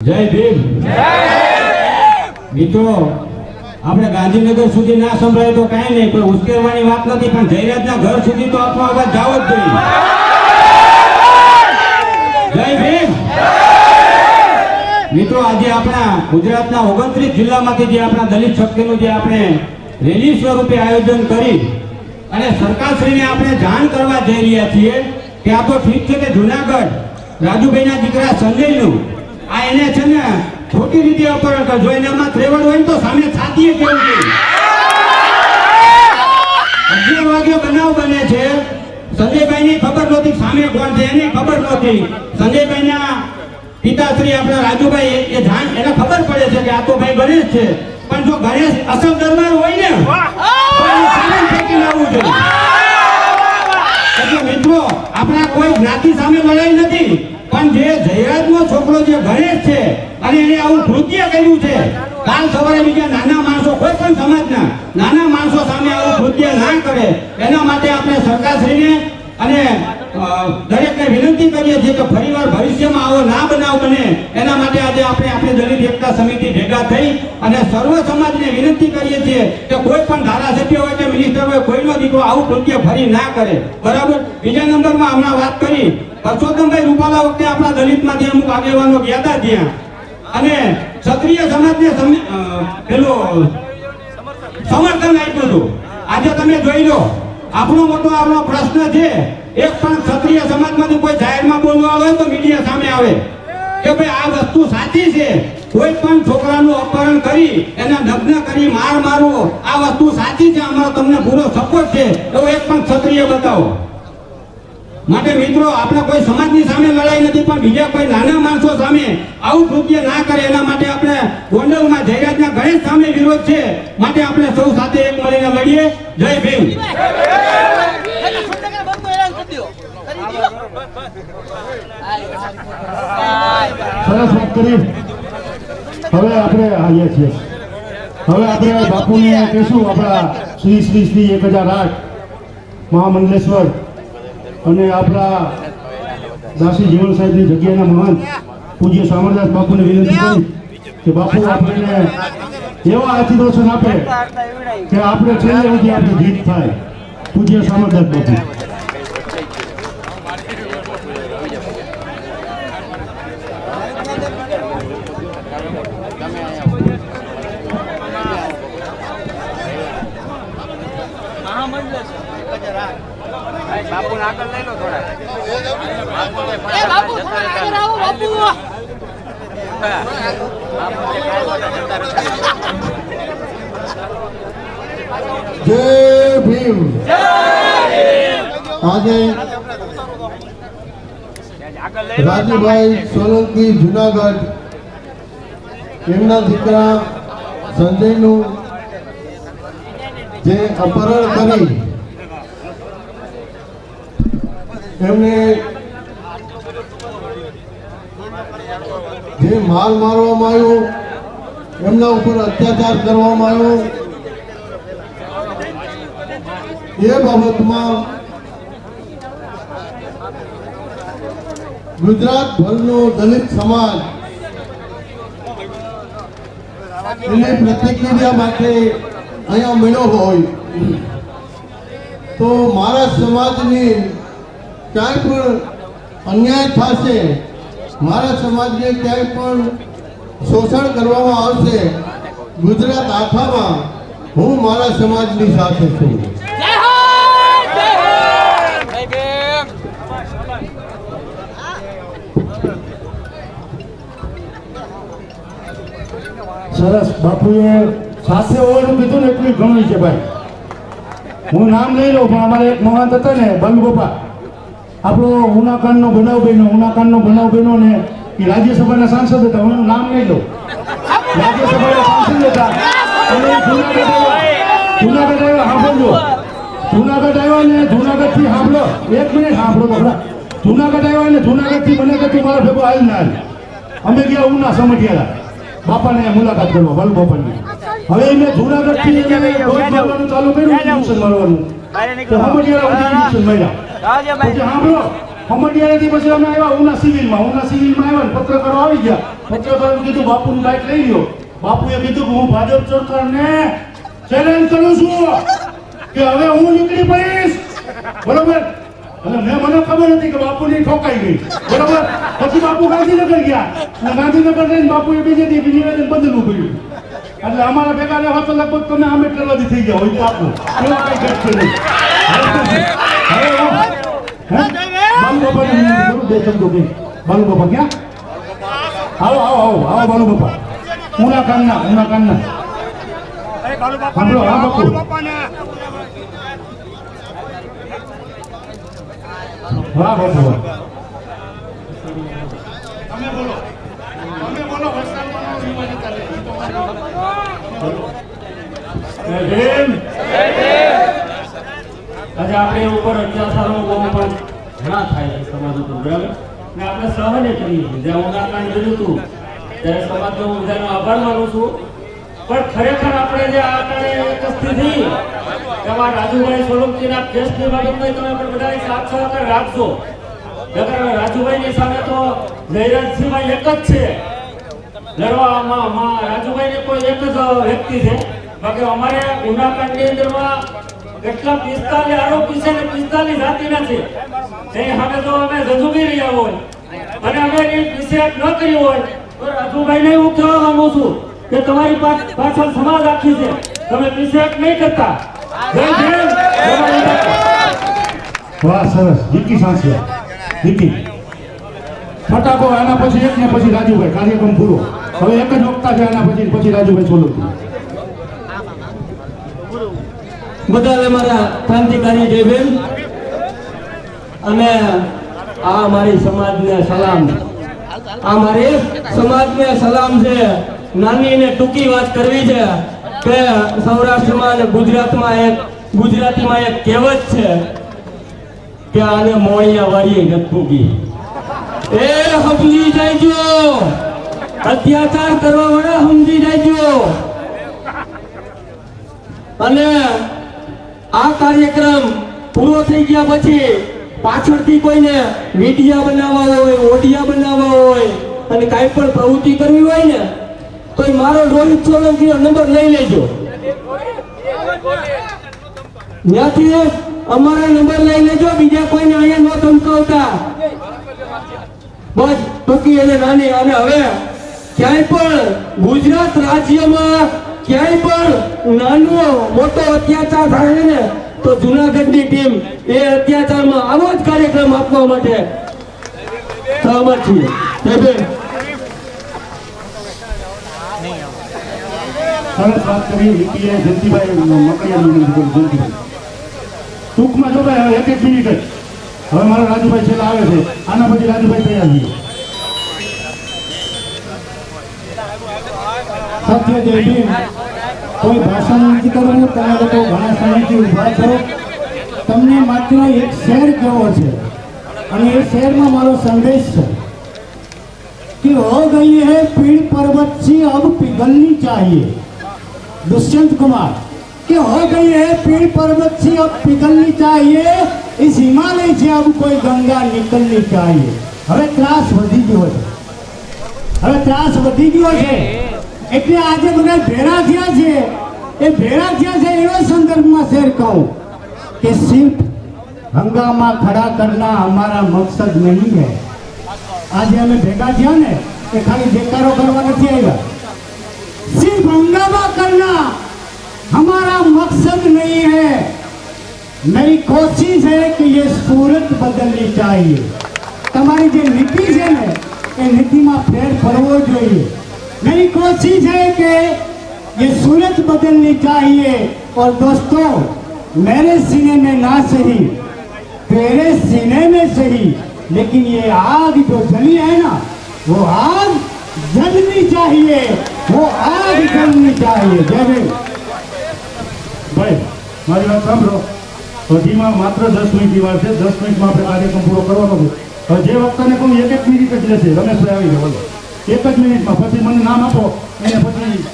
જય ભીમ. મિત્રો, આપણે ગાંધીનગર સુધી ના સંભળાય તો કાંઈ નહીં કોઈ ઉશ્કેરવાની વાત નથી, પણ જયરાજના ઘર સુધી તો આપણો અવાજ જાવ જ જોઈએ. જય ભીમ. મિત્રો, આજે આપણા ગુજરાતના ઓગણત્રીસ જિલ્લામાંથી જે આપણા દલિત શક્તિનું જે આપણે રેલી સ્વરૂપે આયોજન કરી, અને સરકારશ્રીને આપણે જાણ કરવા જઈ રહ્યા છીએ કે આ તો ઠીક છે કે જુનાગઢ રાજુભાઈના દીકરા સંજયનું આ એને છે ને ખોટી રીતે અપહરણ કરે. જો એનામાં ત્રેવડ હોય ને તો સામે છાતીએ કેવું જોઈએ અગિયાર વાગે બનાવ બને છે. સંજયભાઈની ખબર નહોતી સામે કોણ છે. એની ખબર નહોતી. સંજયભાઈના પિતાશ્રી આપણા રાજુભાઈ એ- જાણ એને ખબર પડે છે કે આ તો ભાઈ ગણેશ છે. પણ જો ગણેશ અસલ દરબાર હોય ને મિત્રો, આપણા કોઈ જ્ઞાતિ સામે લડાઈ નથી. પણ જે જયરાજનો છોકરો જે ગણેશ છે, અને એને આવું કૃત્ય કર્યું છે, કાલ સવારે બીજા નાના માણસો, કોઈ પણ સમાજના નાના માણસો સામે આવું કૃત્ય ના કરે, એના માટે આપણે સરકારશ્રીને અને દરેકને વિનંતી કરીએ છીએ કે ફરીવાર ભવિષ્યમાં આવો ના બનાવ બને, એના માટે આજે આપણે આપણે દલિત એકતા સમિતિ ભેગા થઈ અને સર્વ સમાજને વિનંતી કરીએ છીએ કે કોઈ પણ ધારાસભ્ય હોય કે મિનિસ્ટર હોય, કોઈનો દીકરો આવું કૃત્ય ફરી ના કરે. બરાબર? બીજા નંબરમાં હમણાં વાત કરી. પરસોત્તમભાઈ રૂપાલા વખતે આપણા દલિતમાંથી અમુક આગેવાનો ગયા હતા ત્યાં. અને ક્ષત્રિય સમાજને પેલું સમર્થન આપ્યું હતું. આજે તમે જોઈ લો. આપણો મોટો આપણો પ્રશ્ન છે, એક પણ ક્ષત્રિય સમાજમાંથી કોઈ જાહેરમાં બોલવા આવે તો મીડિયા સામે આવે. કે ભાઈ આ વસ્તુ સાચી છે? કોઈ પણ છોકરાનું અપહરણ કરી, એને નગ્ન કરી, માર મારવો, આ વસ્તુ સાચી છે? અમારો તમને પૂરો સપોર્ટ છે. એવો એક પણ ક્ષત્રિય બતાવો. માટે મિત્રો, આપણે કોઈ સમાજની સામે લડાઈ નથી, પણ બીજા કોઈ નાના માણસો સામે આવું કૃત્ય ના કરે, એના માટે આપણે ગોંડલમાં જયરાજના ગણેશ સામે વિરોધ છે. માટે આપણે સૌ સાથે એક મળીને લડીએ. જય ભીમ. સરસ વાત કરી. હવે આપણે આવીએ છીએ હવે આપણે બાપુને કહીશું, આપણા શ્રી શ્રી શ્રી એક હજાર આઠ મહામંડલેશ્વર અને આપણા દાસી જીવન સાહેબની જગ્યાના મહાન પૂજ્ય સામરદાસ બાપુને વિનંતી કરી કે બાપુ, આપણને એવા આશીર્વચન આપે કે આપણે છેલ્લે સુધી આપણી જીત થાય. પૂજ્ય સામરદાસ બાપુ. આગળ લઈ લો થોડા. એ બાપુ થોડા આગળ આવો બાપુ. જય ભીમ. આજે રાજુભાઈ સોલંકી જુનાગઢ એમના દીકરા સંજયનું જે અપહરણ કરી એમને જે માર મારવામાં આવ્યો, એમના ઉપર અત્યાચાર કરવામાં આવ્યો. એ બાબતમાં ગુજરાત ભરનો દલિત સમાજ એની પ્રતિક્રિયા માટે અહીંયા મળ્યો હોય. તો મારા સમાજની ક્યાંય પણ અન્યાય થશે મારા સમાજને ક્યાંય પણ શોષણ કરવામાં આવશે ગુજરાત આખામાં હું મારા સમાજની સાથે છું. સરસ બાપુએ સાથે હોવાનું કીધું ને એટલું ઘણું છે ભાઈ. હું નામ લઈ લઉં પણ અમારે એક મહંત હતા ને બંગગોપા આપણો ઉનાકાંડનો બનાવ બન્યો ઉનાકાંડનો બનાવ બન્યો ને એ રાજ્યસભાના સાંસદ હતા હું નામ નહીં લો રાજ્યસભાના સાંસદ હતા. અને જુનાગઢ આવ્યા. જુનાગઢ આવ્યા સાંભળજો. જુનાગઢ આવ્યા ને જુનાગઢથી સાંભળો. એક મિનિટ સાંભળો તો જુનાગઢ આવ્યા ને જુનાગઢથી મને કે તું મારા ભેગો હાલ. ના અમે ગયા ઉના સમઢિયાળા. બાપાને મુલાકાત કરવા વલ બાપાની હવે મેં જુનાગઢથી ચાલુ કર્યું મારવાનું. હમડિયાળાથી પછી અમે આવ્યા ઉના સિવિલમાં. ઉના સિવિલમાં આવ્યા ને પત્રકારો આવી ગયા. પત્રકારોએ કીધું બાપુની બાઇક લઈ લ્યો. બાપુએ કીધું કે હું ભાજપ સરકારને ચેલેન્જ કરું છું કે હવે હું નીકળી પડીશ. બરોબર? અને મેં મને ખબર હતી કે બાપુની ઠોકાઈ ગઈ. બરોબર? પછી બાપુ ગાંધીનગર ગયા. અને ગાંધીનગર જઈને બાપુએ બીજે બીજી નિવેદન બદલવું પડ્યું એટલે અમારા ભેગા રહેવા તો લગભગ તમે આંબેડકરવાદી થઈ ગયા હોય પાકું એવા કઈ ઘટ છે. બે શબ્દો કહી. બાલુ બાપા ક્યાં? આવો આવો આવો આવો બાલુ બાપા. કાનના ઉના કાનના હા બાપુ તમે બોલો વરસાદમાં વિવાદ ચાલે ઈ તો જય ભીમ આજે આપણે ઉપર અત્યાચારો પણ ઘણા થાય છે સમાજ ઉપર બરાબર? ને આપણે સહને કરીએ જ્યાં ઉદાહરણ જોયું હતું, ત્યારે સમાજનો હું બધાનો આભાર માનું છું. પણ ખરેખર આપણે જે આ કારણે સ્થિતિ આમાં રાજુભાઈ સોલંકીના કેસની બાબતમાં તમે પણ બધાએ સાથ સહકાર રાખજો. નકર રાજુભાઈની સામે તો જયરાજસિંહભાઈ એક જ છે. લડવામાં રાજુભાઈને કોઈ એક જ વ્યક્તિ છે. બાકી અમારે ગુનાકાંડની અંદરમાં કેટલા પિસ્તાલીસ આરોપી છે ને પિસ્તાલીસ જાતિના છે. એ સામે જો અમે જજુમી રહ્યા હોય. અને અમે વિશેષ ન કર્યો હોય. તો રાજુભાઈને હું કહેવા માંગુ છું કે તમારી પાછ- પાછળ સમાજ આખી છે. તમે વિશેષ નહીં કરતા. વાહ, સરસ. દીકી સાંસિયા જીકી ફટાકો આના પછી એક ને પછી રાજુભાઈ, કાર્યક્રમ પૂરો. હવે એક જ વખતા છે, આના પછી પછી રાજુભાઈ સોલંકી બધા અમારા ક્રાંતિકારી જય ભીમ. અને આ મારી સમાજને સલામ. આ મારી સમાજને સલામ છે. નાની ને ટૂંકી વાત કરવી છે કે સૌરાષ્ટ્રમાં અને ગુજરાતમાં એક, ગુજરાતીમાં એક કહેવત છે કે આને મોળિયા વાળીએ નથી એ સમજી જાયજો. અત્યાચાર કરવા વાળા સમજી જાયજો. અને આ કાર્યક્રમ પૂરો થઈ ગયા પછી પાછળથી કોઈને મીડિયા બનાવવા હોય, ઓડિયા બનાવવા હોય અને કાંઈ પણ પ્રવૃત્તિ કરવી હોય ને તો મારો રોહિત સોલંકીનો નંબર લઈ લેજો. ત્યાંથી અમારા નંબર લઈ લેજો, બીજા કોઈને અહીંયા ન ધમકાવતા બસ ટૂંકી અને નાની, અને હવે ક્યાંય પણ ગુજરાત રાજ્યમાં ક્યાંય પણ નાનો, મોટો અત્યાચાર થાય ને, તો જુનાગઢની ટીમ એ અત્યાચારમાં આવો જ કાર્યક્રમ આપવા માટે સહમત છીએ સરસ વાત કરી વિકીએ જયંતિભાઈ જયંતિભાઈ ટૂંકમાં જો ભાઈ એક એક મિનિટ હવે મારા રાજુભાઈ છેલ્લા આવે છે આના પછી રાજુભાઈ તૈયાર છીએ સત્ય જય ભીમ કોઈ ભાષણ નથી કરવું તમે લોકો ઘણા સમયથી ઊભા છો તમને માત્ર એક શેર કહેવો છે અને એ શેરમાં મારો સંદેશ છે कि हो गई है पीड़ पर्वत सी अब पिघलनी चाहिए दुष्यंत कुमार कि हो गई है पीड़ पर्वत सी अब पिघलनी चाहिए इस हिमालय से अब कोई गंगा निकलनी चाहिए હવે ત્રાસ વધી ગયો છે હવે ત્રાસ વધી ગયો છે એટલે આજે બધા ભેળા થયા છે એ ભેળા થયા છે એવા સંદર્ભમાં શેર કહું કે સિર્ફ હંગામા ખડા કરના હમારા મકસદ નહીં है આજે અમે ભેગા થયા ને એ ખાલી દેકારો કરવા નથી આવ્યા सिर्फ हंगामा करना हमारा मकसद नहीं है मेरी कोशिश है कि ये सूरत बदलनी चाहिए તમારી જે નીતિ છે ને એ નીતિમાં ફેર પડવો જોઈએ मेरी कोशिश है कि ये सूरत बदलनी चाहिए और दोस्तों मेरे सीने में ना सही तेरे सीने में सही लेकिन ये आग जो जली है ना वो आग जलनी चाहिए वो आग जलनी चाहिए जय भीम ભાઈ મારી વાત સાંભળો. હજીમાં માત્ર દસ મિનિટની વાર છે. દસ મિનિટમાં આપણે કાર્યક્રમ પૂરો કરવાનો છે. જે વખતે કહું, એક એક મિનિટ જ લેશે રમેશભાઈ આવી બોલો. એક જ મિનિટમાં. પછી મને નામ આપો. એને પછી